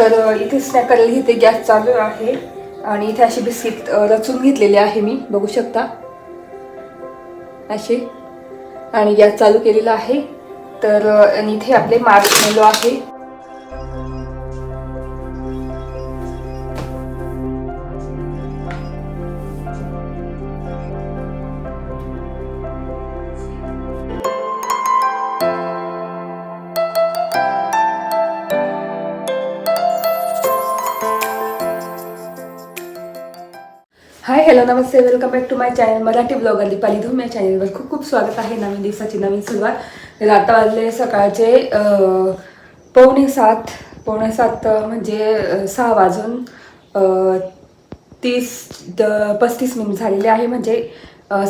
तर इथे स्नॅकर इथे गॅस चालू आहे. आणि इथे अशी बिस्किट रचून घेतलेले आहे मी. बघू शकता. असे आणि गॅस चालू केलेला आहे. तर आणि इथे आपले मार्शमेलो आहे. Hello Namaste welcome back to my channel Marathi blogger Deepali Dhoom या चॅनलवर खूप खूप स्वागत आहे नवीन दिवसाची नवीन सुरुवात. तर आता वाजले सकाळचे पावणे सात पावणे सात म्हणजे सहा वाजून तीस द- पस्तीस मिनिट झालेले आहे म्हणजे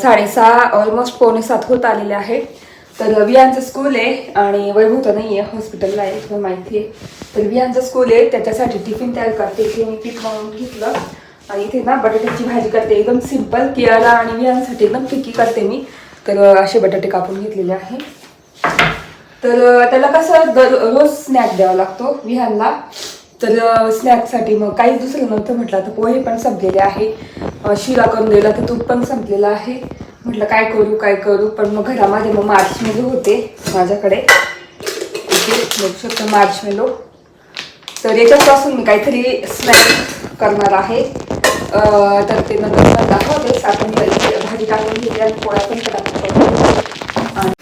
साडेसहा ऑलमोस्ट पावणे सात होत आलेले आहे. तर वियांचं स्कूल आहे आणि वैभव तर नाही आहे हॉस्पिटलला आहे माहिती आहे तर वियांचं स्कूल आहे त्याच्यासाठी टिफिन तयार करते इथे मी पीठ म्हणून घेतलं. आणि इथे ना बटाट्याची भाजी करते. एकदम सिंपल कियाला आणि वियांसाठी एकदम फिकी करते मी. तर असे बटाटे कापून घेतलेले आहे. तर त्याला कसं दर रोज स्नॅक द्यावा लागतो विहानला तर स्नॅकसाठी मग काहीच दुसरं नव्हतं म्हटलं. तर पोहे पण संपलेले आहे. शिरा करून दिला तर तूप पण संपलेलं आहे. म्हटलं काय करू काय करू? पण मग घरामध्ये मग मार्चमेलो होते माझ्याकडे. बघू शकतो मार्चमेलो तर याच्यापासून मी काहीतरी स्नॅक करणार आहे. तर ते नंतर दाखवते आपण भाजी टाकून घेते आणि पोळ्या पण टाकून आणि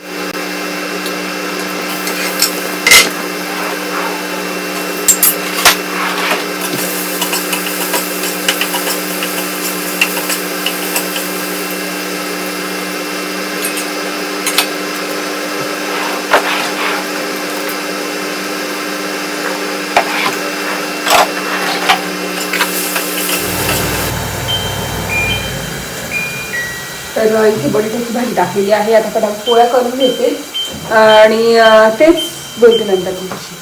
तर इथे बटाट्याची भाजी टाकलेली आहे. आता पटापट पोळ्या करून घेते आणि तेच बोलते नंतर तुमची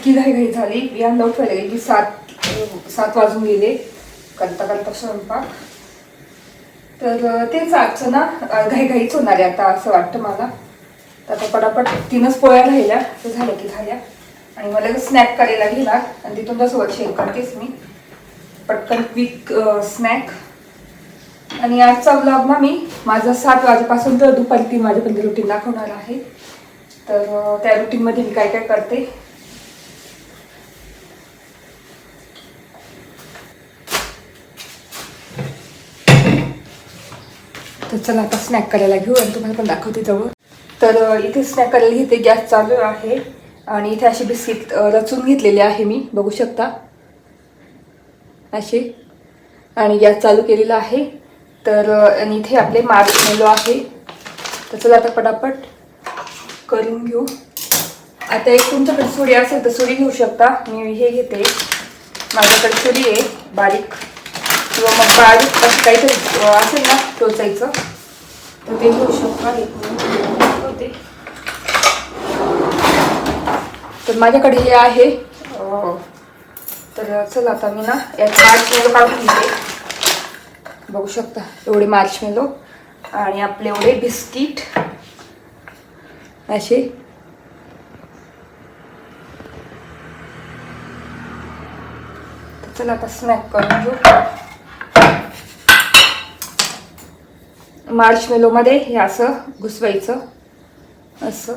इतकी घाईघाई झाली. या लवकर गेली. की सात सात वाजून गेले. करता करता स्वयंपाक. तर तेच आजचं ना घाईघाईच होणार आहे आता असं वाटतं मला. तर आता पटापट तीनच पोळ्या राहिल्या. तर झाल्या की झाल्या. आणि मला स्नॅक करायला गेला आणि तिथून त्यासोबत शेअर करतेच मी. पटकन क्विक स्नॅक आणि आजचा ब्लॉग ना मी माझं सात वाजेपासून तर दुपारी तीन वाजेपर्यंत रुटीन दाखवणार आहे. तर त्या रुटीनमध्ये मी काय काय करते? तर चला आता स्नॅक करायला घेऊ आणि तुम्हाला पण दाखवते जवळ. तर इथे स्नॅक करायला घेते गॅस चालू आहे. आणि इथे अशी बिस्किट रचून घेतलेली आहे मी. बघू शकता. असे आणि गॅस चालू केलेला आहे. तर आणि इथे आपले मार्शमेलो आहे. तर चला आता पटापट करून घेऊ. आता एक तुमच्याकडे सुरी असेल तर सुरी घेऊ शकता. मी हे घेते. माझ्याकडे सुरी आहे बारीक. किंवा मग बारीक असं काहीतरी असेल ना टोचायचं तर ते घेऊ शकता. तर माझ्याकडे हे आहे. तर चला आता मी ना यात मार्चमेलो काढून घेते. बघू शकता एवढे मार्चमेलो आणि आपले एवढे बिस्किट असे. चला आता स्नॅक करून घेऊ. मार्च मार्शमेलोमध्ये हे असं घुसवायचं. असं.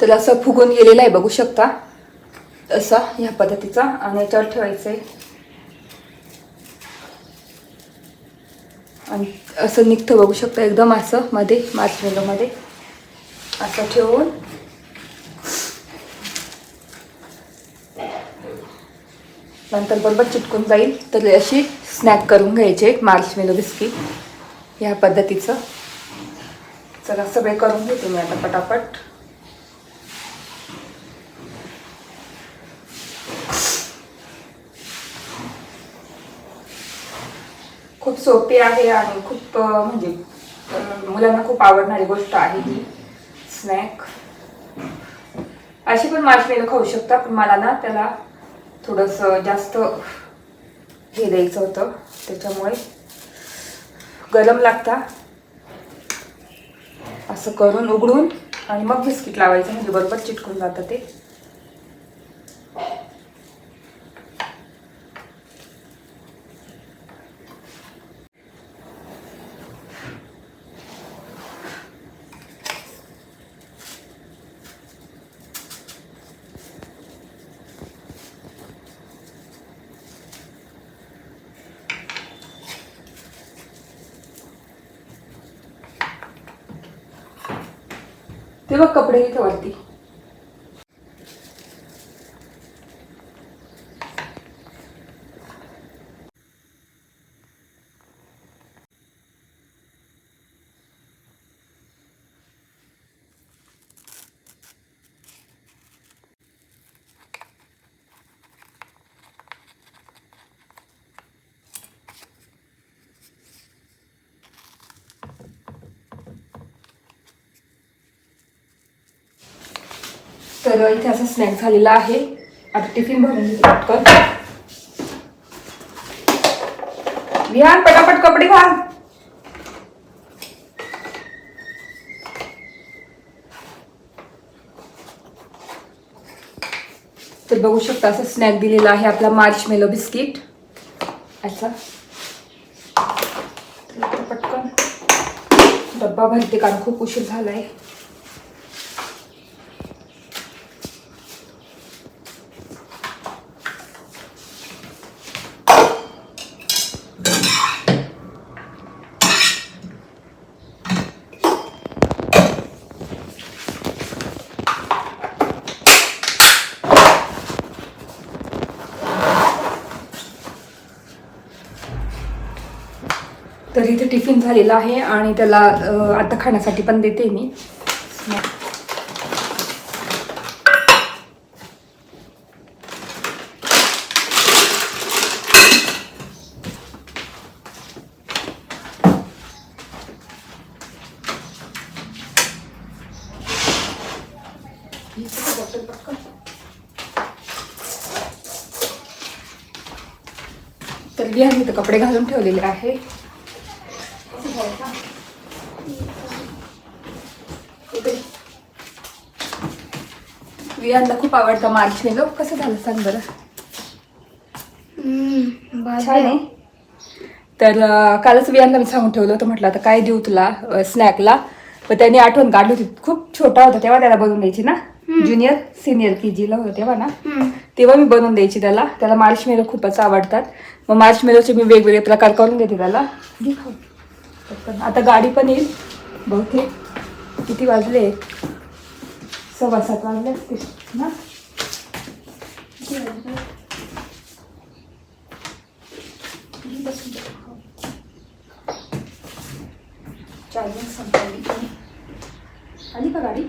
तर असं फुगून गेलेलं आहे बघू शकता. असा ह्या पद्धतीचा आणि याच्यावर ठेवायचं आहे आणि असं निघतं बघू शकता एकदम असं मध्ये मध्ये. असं ठेवून. नंतर बरोबर चिटकून जाईल. तर अशी स्नॅक करून घ्यायचे मार्शमेलो बिस्किट ह्या पद्धतीचं. चला सगळे करून घेते मी आता पटापट खूप सोपी आहे आणि खूप म्हणजे मुलांना खूप आवडणारी गोष्ट आहे ही. स्नॅक अशी पण मार्शमेलो खाऊ शकता पण मला ना त्याला थोडंसं जास्त हे द्यायचं होतं. त्याच्यामुळे गरम लागता. असं करून उघडून आणि मग बिस्किट लावायचं म्हणजे बरोबर चिटकून जातं ते. बघ कपडे इथं वरती तर इथे असं स्नॅक झालेला आहे. आता टिफिन भरून पटकन. विहान पटापट कपडे घाल. तर बघू शकता असं स्नॅक दिलेला आहे आपला मार्च मेलो बिस्किट असा पटकन डब्बा भरते कारण खूप उशीर झालाय इथे टिफिन झालेला आहे आणि त्याला आता खाण्यासाठी पण देते मी. तर मी तर कपडे घालून ठेवलेले आहे. वियांना खूप आवडतं मार्च मेलो कसं झालं सांग बरं? छान आहे. तर कालच वियांना मी सांगून ठेवलं होतं म्हटलं आता काय देऊ तुला स्नॅकला पण त्याने आठवण काढली होती खूप छोटा होता तेव्हा त्याला बनवून द्यायची ना? ज्युनियर सिनियर के जीला होतं तेव्हा ना? तेव्हा मी बनवून द्यायची त्याला. त्याला मार्शमेलो खूपच आवडतात. मग मार्शमेलोचे मी वेगवेगळे प्रकार करून देते त्याला. आता गाडी पण येईल. बहुतेक किती वाजले? सव्वा सात वाजले असतील ना. चार्जिंग संपली आली का गाडी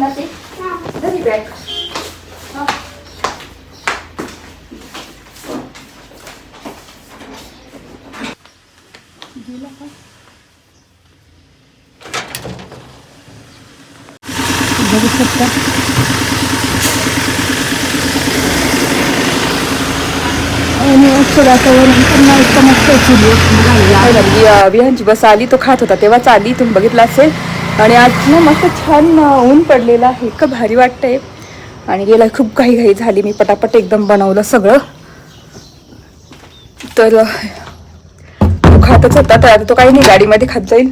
ना ते बॅग गेला का? बघू शकता आणि पुन्हा इतकं मस्त सूर्य बस आली तो खात होता तेव्हाच आली तुम्ही बघितलं असेल आणि आज ना मस्त छान ऊन पडलेलं आहे इतकं भारी वाटतंय आणि गेला खूप घाई घाई झाली मी पटापट एकदम बनवलं सगळं तर खातच होता तर आता तो काही नाही गाडीमध्ये खात जाईल.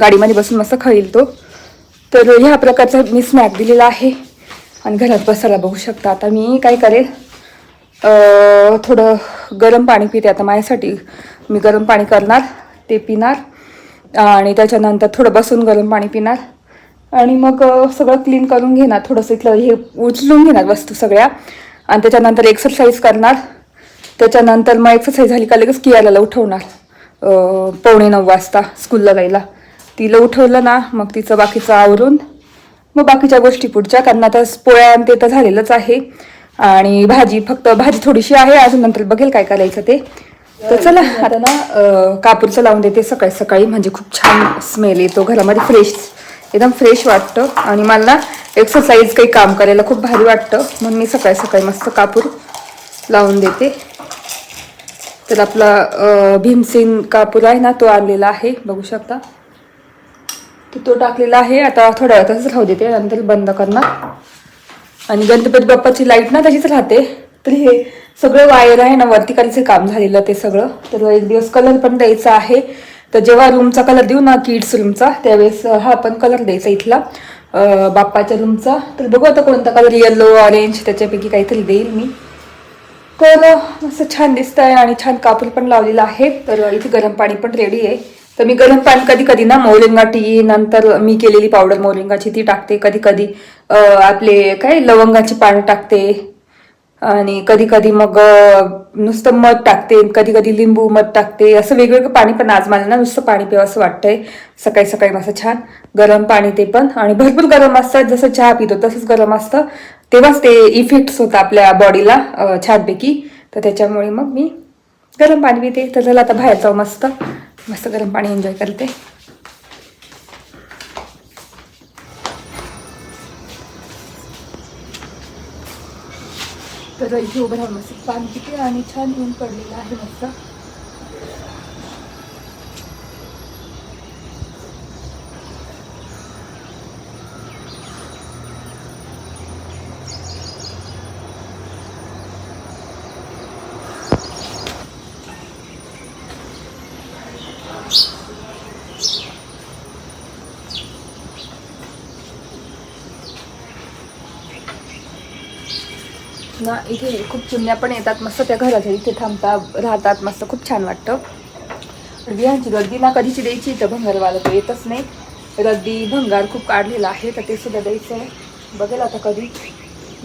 गाडीमध्ये बसून मस्त खाईल तो. तर ह्या प्रकारचा मी स्नॅक दिलेला आहे. आणि घरात बसायला बघू शकता. आता मी काय करेल? थोडं गरम पाणी पिते आता माझ्यासाठी. मी गरम पाणी करणार ते पिणार. आणि त्याच्यानंतर थोडं बसून गरम पाणी पिणार. आणि मग सगळं क्लीन करून घेणार. थोडंसं इथलं हे उचलून घेणार वस्तू सगळ्या. आणि त्याच्यानंतर एक्सरसाइज करणार. त्याच्यानंतर मग एक्सरसाइज झाली का लगेच कियाला उठवणार. पावणे नऊ वाजता स्कूलला जायला. तिला उठवलं ना मग तिचं बाकीचं आवरून मग बाकीच्या गोष्टी पुढच्या कारण आता पोळ्या आणि ते तर झालेलंच आहे. आणि भाजी फक्त भाजी थोडीशी आहे अजून नंतर बघेल काय करायचं ते. तर चला आता ना कापूरचं लावून देते सकाळी सकाळी म्हणजे खूप छान स्मेल येतो. घरामध्ये फ्रेश एकदम फ्रेश वाटतं. आणि मला ना एक्सरसाइज काही काम करायला खूप भारी वाटतं. म्हणून मी सकाळी सकाळी मस्त कापूर लावून देते. तर आपला भीमसेन कापूर आहे ना तो आणलेला आहे. बघू शकता. तर तो टाकलेला आहे. आता थोड्या वेळ तसंच राहू देते. नंतर बंद करणार. आणि गणपती बाप्पाची लाइट ना तशीच राहते. तर हे सगळं वायर आहे ना वरती करायचं काम झालेलं ते सगळं. तर एक दिवस कलर पण द्यायचा आहे. तर जेव्हा रूमचा कलर देऊ ना किड्स रूमचा त्यावेळेस हा पण कलर द्यायचा इथला बाप्पाच्या रूमचा तर बघू आता कोणता कलर येलो ऑरेंज त्याच्यापैकी काहीतरी देईल मी. तर असं छान दिसत आहे आणि छान कापूर पण लावलेला आहे. तर इथे गरम पाणी पण रेडी आहे. तर मी गरम पाणी कधी कधी ना मोरिंगा टी नंतर मी केलेली पावडर मोरिंगाची ती टाकते. कधी कधी आपले काय लवंगाची पानं टाकते. आणि कधी कधी मग नुसतं मध टाकते कधी कधी लिंबू मध टाकते असं वेगवेगळं पाणी पण आज मला ना नुसतं पाणी पिवं असं वाटतंय. सकाळी सकाळी मस्त छान गरम पाणी ते पण. आणि भरपूर गरम असतात जसं चहा पितो तसंच गरम असतं. तेव्हाच ते इफेक्ट्स होतं आपल्या बॉडीला छानपैकी. तर त्याच्यामुळे मग मी गरम पाणी पिते. तर चला आता बाहेर जाऊ मस्त. मस्त गरम पाणी एन्जॉय करते. तर इथे उभं राहून मस्त पाणी किती आणि छान येऊन पडलेलं आहे मस्त. ना इथे खूप चिमण्या पण येतात मस्त त्या घराच्या इथे थांबतात राहतात मस्त खूप छान वाटतं. विहांची गर्दी ना कधीची द्यायची इथं भंगारवाला तर येतच नाही. रद्दी भंगार खूप काढलेला आहे तर ते सुद्धा द्यायचं आहे बघेल आता कधी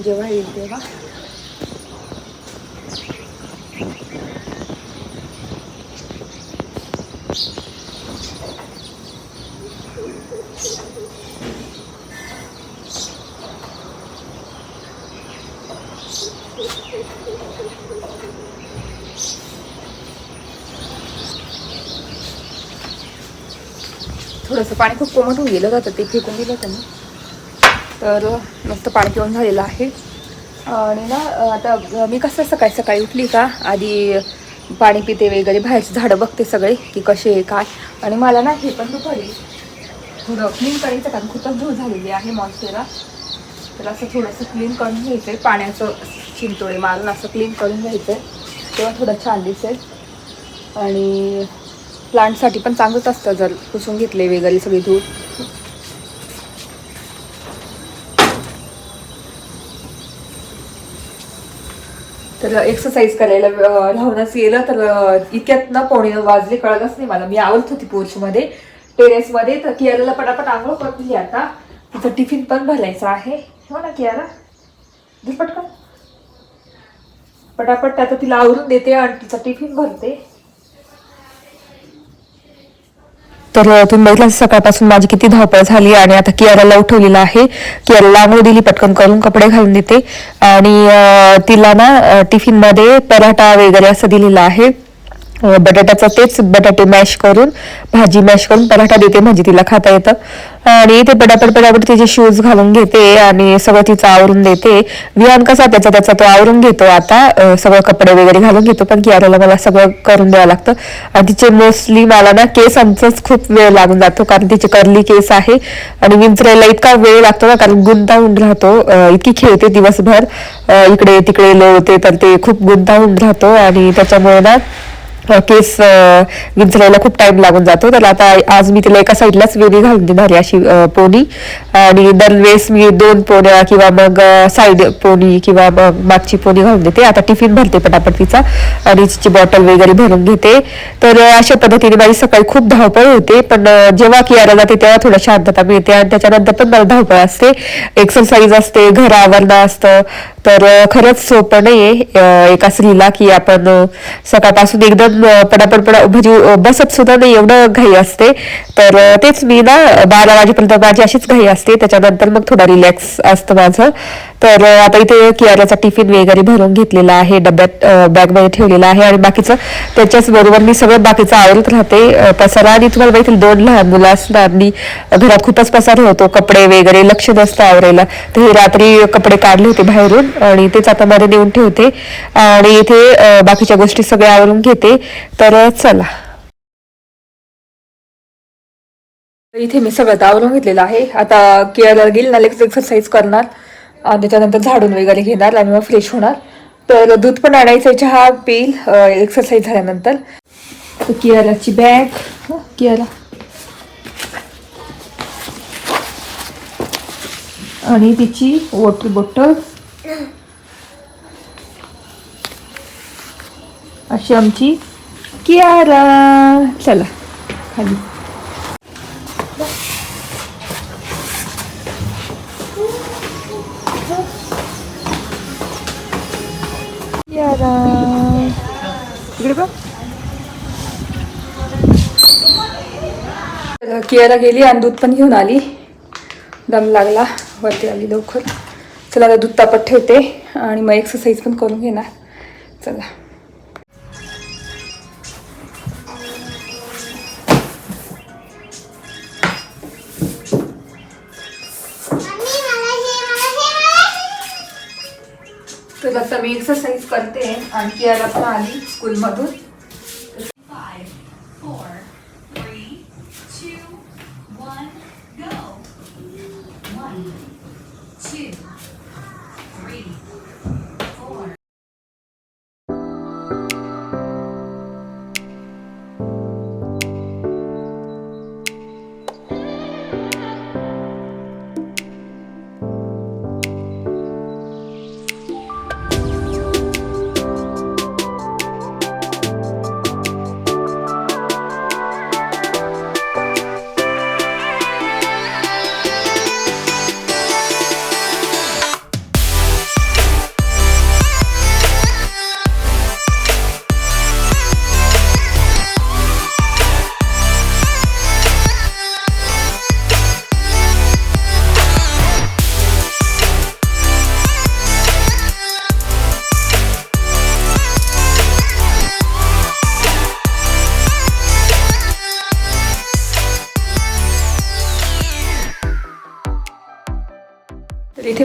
जेव्हा येईल तेव्हा. थोडंसं पाणी खूप कोमट होऊन गेलं होतं ते फेकून दिलं होतं मी. तर मस्त पाणी पिऊन झालेलं आहे. आणि ना आता मी कसं सकाळी सकाळी उठली का आधी पाणी पिते वगैरे बाहेरची झाडं बघते सगळे की कसे आहे, काय. आणि मला ना हे पण दुपारी थोडं क्लीन करायचं कारण खूपच धूळ झालेली आहे मॉन्स्टेरा तर असं थोडंसं क्लीन करून घ्यायचं आहे पाण्याचं चिंतोळे मारून असं क्लीन करून घ्यायचं आहे तेव्हा थोडं छान दिसेल. आणि प्लांटसाठी पण चांगलंच असतं जर पुसून घेतले वगैरे सगळी धूळ. तर एक्सरसाइज करायला अं, राहूनच गेलं तर इतक्यात ना पोणे वाजले कळतच नाही मला. मी आवडत होती पोर्चमध्ये टेरेसमध्ये तर कियाराला पटापट आंघोळ करून दिली आता. तिचं टिफिन पण भरायचं आहे. हो ना कियाला दे पटकन. पटापट आता तिला आवरून देते आणि तिचा टिफिन भरते. तर तुम्ही बघितलं सकाळपासून माझी किती धावपळ झाली आणि आता कियाराला उठवलेलं आहे. कियाराला आंघोळ दिली पटकन करून कपडे घालून देते. आणि तिला ना टिफिनमध्ये पराठा वगैरे असं दिलेलं आहे. बटाट्याचं तेच बटाटे मॅश करून भाजी मॅश करून पराठा देते म्हणजे तिला खाता येतं. आणि इथे पटापट पटापट तिचे शूज घालून घेते आणि सगळं तिचं आवरून देते. विहान कसा त्याचा त्याचा तो आवरून घेतो आता. सगळं कपडे वगैरे घालून घेतो पण कियाराला मला सगळं करून द्यावं लागतं. आणि तिचे मोस्टली मला ना केस आमचाच खूप वेळ लागून जातो कारण तिचे कर्ली केस आहे. आणि विंचरायला इतका वेळ लागतो ना कारण गुंतावून राहतो. इतकी खेळते दिवसभर. इकडे तिकडे लोळते तर ते खूप गुंतावून राहतो. आणि त्याच्यामुळे ना केस विंचरायला खूप टाइम लागून जातो. तर आता आज मी तिला एका साईडलाच वेणी घालून देणार अशी पोणी. पोनी आणि दरवेळेस मी दोन पोण्या किंवा मग साईड पोनी किंवा मग मागची पोनी घालून देते. आता टिफिन भरते पटापट तिचा. आणि तिची बॉटल वगैरे भरून घेते. तर अशा पद्धतीने माझी सकाळी खूप धावपळ होते. पण जेव्हा कियारा जाते तेव्हा थोडं शांतता मिळते. आणि त्याच्यानंतर पण मला धावपळ असते. एक्सरसाइज असते घर आवरणं असतं. तर खरंच सोपं नाही आहे एका स्त्रीला की आपण सकाळपासून एकदम पटापट पडा म्हणजे बसत सुद्धा नाही एवढं घाई असते. तर तेच मी ना बारा वाजेपर्यंत माझी अशीच घाई असते. त्याच्यानंतर मग थोडा रिलॅक्स असतं माझं. तर आता इथे कियाराचा टिफिन वगैरे भरून घेतलेला आहे डब्यात बॅगमध्ये ठेवलेला आहे आणि बाकीचं त्याच्याच बरोबर मी सगळं बाकीचं आवडत राहते. पसारा आणि तुम्हाला माहिती दोन लहान मुलं असणार आणि घरात खूपच पसार होतो कपडे वगैरे लक्ष नसतं आवरायला. तर हे रात्री कपडे काढले होते बाहेरून आणि तेच आता मध्ये नेऊन ठेवते. आणि इथे बाकीच्या गोष्टी सगळ्या आवरून घेते. तर चला. इथे मी सगळं आवरून घेतलेलं आहे. आता केअरला गेली ना लगेच एक्सरसाइज करणार. आणि त्याच्यानंतर झाडून वगैरे घेणार आणि मग फ्रेश होणार. तर दूध पण आणायचं चहा पेल एक्सरसाइज झाल्यानंतर. तर कियाराची बॅग कियारा आणि तिची वॉटर बॉटल अशी आमची कियारा चला. खाली. इकडे बघ. कियारा गेली आणि दूध पण घेऊन आली. दम लागला. वरती आली लवकर. चला आता दूध तापत ठेवते. आणि मग एक्सरसाइज पण करून घेणार. चला. तर मी एक्सरसाइज करते आणखी याला पण आली स्कूलमधून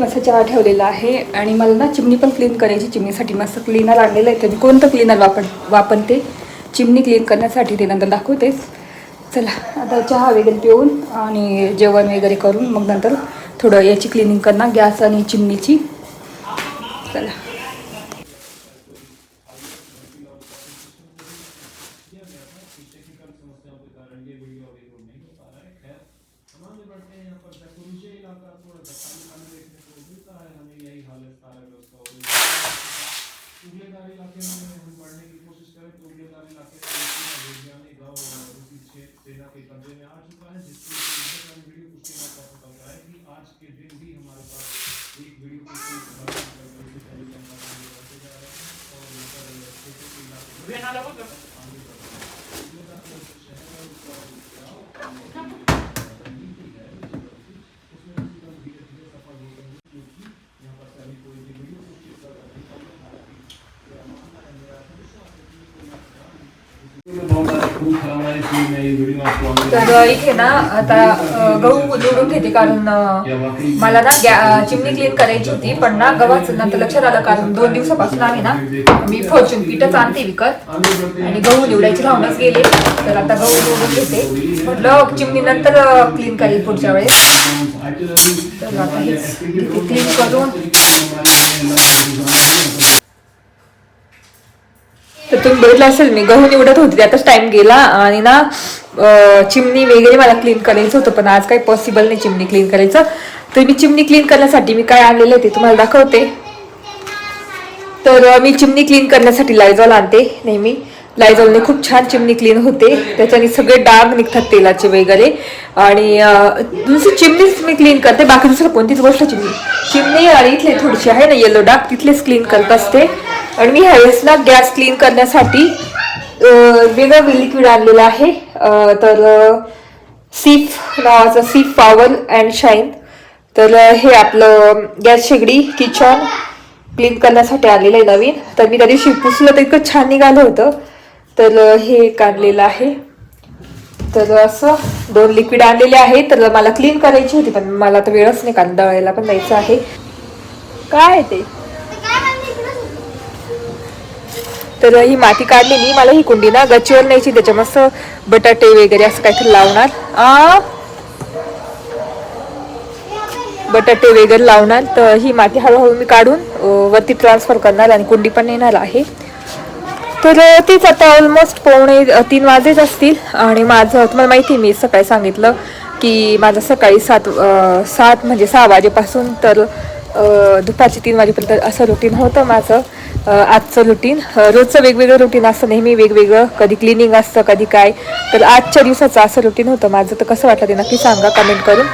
मस्त चहा ठेवलेला आहे आणि मला ना चिमणी पण क्लीन करायची चिमणीसाठी मस्त क्लीनर आणलेलं आहे. तर मी कोणतं क्लीनर वापर वापरते? चिमणी क्लीन करण्यासाठी ते नंतर दाखवतेच चला आता चहा वगैरे पिऊन आणि जेवण वगैरे करून मग नंतर थोडं याची क्लिनिंग करणार गॅस आणि चिमणीची. चला. Ben hala bakalım. तर इथे ना आता गहू निवडून घेते कारण मला ना गॅ- चिमणी क्लीन करायची होती पण ना गव्हाचं नंतर लक्षात आलं कारण दोन दिवसापासून आहे ना मी फॉर्च्यून पीठच आणते विकत. आणि गहू निवडायची राहूनच गेले. तर आता गहू निवडून घेते. म्हटलं चिमणी नंतर क्लीन करेल पुढच्या वेळेस. तर आता क्लीन करून. तर तुम्ही बघितलं असेल मी गहू निवडत होती त्यातच टाइम गेला. आणि ना चिमणी वगैरे मला क्लीन करायचं होतं पण आज काही पॉसिबल नाही चिमणी क्लीन करायचं. तर मी चिमणी क्लीन करण्यासाठी मी काय आणलेलं ते तुम्हाला दाखवते. तर मी चिमणी क्लीन करण्यासाठी लायझॉल आणते नेहमी. लायझॉलने खूप छान चिमणी क्लीन होते. त्याच्याने सगळे डाग निघतात तेलाचे वगैरे. आणि अं, दुसरी चिमणीच मी क्लीन करते. बाकी दुसरं कोणतीच गोष्ट चिमणी चिमणी आणि इथले थोडीशी आहे ना येलो डाग तिथलेच क्लीन करत असते. आणि मी ह्यावेळेसला गॅस क्लीन करण्यासाठी वेगळं लिक्विड आणलेलं आहे. तर सीफ नावाचं सीफ पावर अँड शाईन तर हे आपलं गॅस शेगडी किचन क्लीन करण्यासाठी आलेलं आहे नवीन. तर मी त्या दिवशी पुसलं तर इतकं छान निघालं होतं. तर हे काढलेलं आहे. तर असं दोन लिक्विड आणलेले आहे तर मला क्लीन करायची होती पण मला तर वेळच नाही कारण दळायला पण जायचं आहे. काय आहे ते? तर ही माती काढलेली. मला ही कुंडी ना गच्चीवर न्यायची त्याच्या मस्त बटाटे वगैरे असं काहीतरी लावणार. आ? बटाटे वगैरे लावणार. तर ही माती हळूहळू मी काढून वरती ट्रान्सफर करणार आणि कुंडी पण नेणार आहे. तर तेच तीच आता ऑलमोस्ट पावणे तीन वाजेच असतील. आणि माझं तुम्हाला माहिती आहे, मी सकाळी सांगितलं की माझं सकाळी सात सात म्हणजे सहा वाजेपासून तर दुपारचे तीन वाजेपर्यंत असं रुटीन होतं माझं आजचं रुटीन रोजचं वेगवेगळं रुटीन असतं नेहमी वेगवेगळं कधी क्लिनिंग असतं कधी काय. तर आजच्या दिवसाचं असं रुटीन होतं माझं. तर कसं वाटलं ते नक्की सांगा कमेंट करून.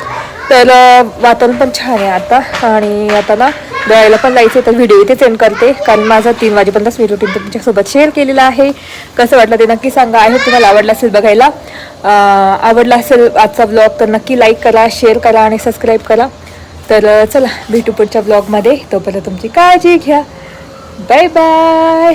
तर वातावरण पण छान आहे आता. आणि आता ना दळायला पण जायचं तर व्हिडिओ इथे सेंड करते. कारण माझा तीन वाजेपर्यंतच मी रुटीन तुमच्यासोबत शेअर केलेलं आहे. कसं वाटलं ते नक्की सांगा. आहे तुम्हाला आवडलं असेल बघायला. आवडला असेल आजचा ब्लॉग तर नक्की लाईक करा शेअर करा आणि सबस्क्राईब करा. तर चला भेटू पुढच्या ब्लॉगमध्ये तोपर्यंत तुमची काळजी घ्या. Bye bye